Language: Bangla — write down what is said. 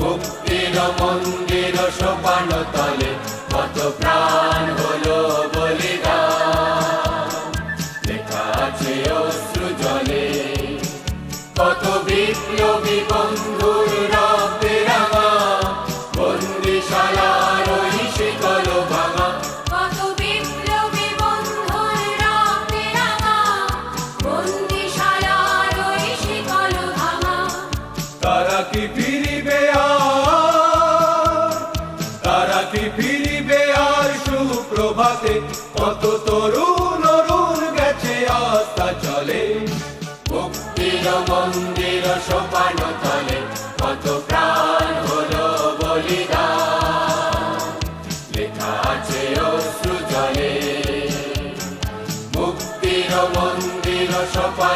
মুক্তির মন্দির সোপান তলে কত প্রাণ হলো বলিদান। লেখা আছে অশ্রু জলে কত বিপ্লবী বন্ধুর রক্তে রাঙা। বন্দিশালার ওই শিকল ভাঙা। তারা কি ফিরিবে ফিরিবে আর সুপ্রভাতে, কত তরুণ অরুণ গেছে, আস্থা চলে। মুক্তির মন্দির সোপান চলে কত প্রাণ হলো বলিদান। লেখা আছে অশ্রু জলে। মুক্তির মন্দির সোপান